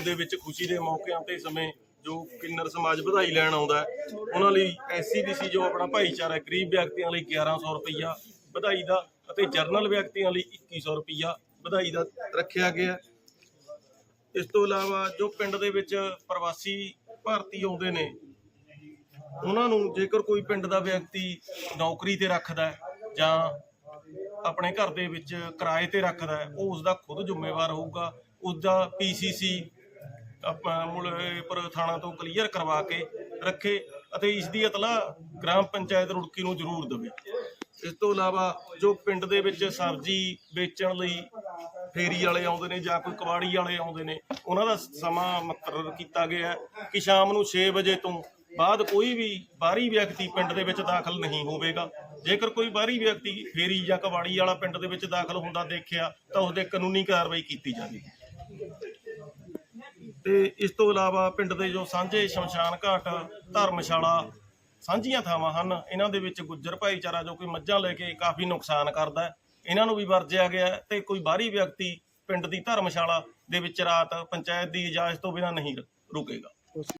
ਪਿੰਡ ਦੇ ਵਿੱਚ ਖੁਸ਼ੀ ਦੇ ਮੌਕਿਆਂ ਤੇ ਸਮੇਂ ਜੋ ਕਿੰਨਰ ਸਮਾਜ ਵਧਾਈ ਲੈਣ ਆਉਂਦਾ ਹੈ, ਉਹਨਾਂ ਲਈ ਐਸਸੀਬੀਸੀ ਜੋ ਆਪਣਾ ਭਾਈਚਾਰਾ ਗਰੀਬ ਵਿਅਕਤੀਆਂ ਲਈ 1100 ਰੁਪਈਆ ਵਧਾਈ ਦਾ ਅਤੇ ਜਰਨਲ ਵਿਅਕਤੀਆਂ ਲਈ 2100 ਰੁਪਈਆ ਵਧਾਈ ਦਾ ਰੱਖਿਆ ਗਿਆ ਇਸ ਤੋਂ ਇਲਾਵਾ ਜੋ ਪਿੰਡ ਦੇ ਵਿੱਚ ਪ੍ਰਵਾਸੀ ਭਾਰਤੀ ਆਉਂਦੇ ਨੇ, ਉਹਨਾਂ ਨੂੰ ਜੇਕਰ ਕੋਈ ਪਿੰਡ ਦਾ ਵਿਅਕਤੀ ਨੌਕਰੀ ਤੇ ਰੱਖਦਾ ਜਾਂ ਆਪਣੇ ਘਰ ਦੇ ਵਿੱਚ ਕਿਰਾਏ ਤੇ ਰੱਖਦਾ ਉਹ ਉਸ ਦਾ ਖੁਦ ਜ਼ਿੰਮੇਵਾਰ ਹੋਊਗਾ ਉਸ ਦਾ ਪੀਸੀਸੀ ਆਪਾਂ ਮੁਲੇਪੁਰ ਥਾਣਾ ਤੋਂ ਕਲੀਅਰ ਕਰਵਾ ਕੇ ਰੱਖੇ ਅਤੇ ਇਸ ਦੀ ਇਤਲਾਹ ਗ੍ਰਾਮ ਪੰਚਾਇਤ ਰੁੜਕੀ ਨੂੰ ਜ਼ਰੂਰ ਦੇਵੇ। ਇਸ ਤੋਂ ਇਲਾਵਾ ਜੋ ਪਿੰਡ ਦੇ ਵਿੱਚ ਸਬਜ਼ੀ ਵੇਚਣ ਲਈ ਫੇਰੀ ਵਾਲੇ ਆਉਂਦੇ ਨੇ ਜਾਂ ਕੋਈ ਕਬਾੜੀ ਵਾਲੇ ਆਉਂਦੇ ਨੇ, ਉਹਨਾਂ ਦਾ ਸਮਾਂ ਮੁਕਰਰ ਕੀਤਾ ਗਿਆ ਕਿ ਸ਼ਾਮ ਨੂੰ 6 ਵਜੇ ਤੋਂ ਬਾਅਦ ਕੋਈ ਵੀ ਬਾਹਰੀ ਵਿਅਕਤੀ ਪਿੰਡ ਦੇ ਵਿੱਚ ਦਾਖਲ ਨਹੀਂ ਹੋਵੇਗਾ। ਜੇਕਰ ਕੋਈ ਬਾਹਰੀ ਵਿਅਕਤੀ ਫੇਰੀ ਜਾਂ ਕਬਾੜੀ ਵਾਲਾ ਪਿੰਡ ਦੇ ਵਿੱਚ ਦਾਖਲ ਹੁੰਦਾ ਦੇਖਿਆ ਤਾਂ ਉਸ ਦੇ ਕਾਨੂੰਨੀ ਕਾਰਵਾਈ ਕੀਤੀ ਜਾਵੇਗੀ। ਤੇ ਇਸ ਤੋਂ ਇਲਾਵਾ ਪਿੰਡ ਦੇ ਜੋ ਸਾਂਝੇ ਸ਼ਮਸ਼ਾਨ ਘਾਟ, ਧਰਮਸ਼ਾਲਾ ਸਾਂਝੀਆਂ ਥਾਵਾਂ ਹਨ, ਇਹਨਾਂ ਦੇ ਵਿੱਚ ਗੁੱਜਰ ਭਾਈਚਾਰਾ ਜੋ ਕੋਈ ਮੱਝਾਂ ਲੈ ਕੇ ਕਾਫੀ ਨੁਕਸਾਨ ਕਰਦਾ ਹੈ। ਇਹਨਾਂ ਨੂੰ ਵੀ ਵਰਜਿਆ ਗਿਆ ਹੈ ਤੇ ਕੋਈ ਬਾਹਰੀ ਵਿਅਕਤੀ ਪਿੰਡ ਦੀ ਧਰਮਸ਼ਾਲਾ ਦੇ ਵਿੱਚ ਰਾਤ ਪੰਚਾਇਤ ਦੀ ਇਜਾਜ਼ਤ ਤੋਂ ਬਿਨਾਂ ਨਹੀਂ ਰੁਕੇਗਾ।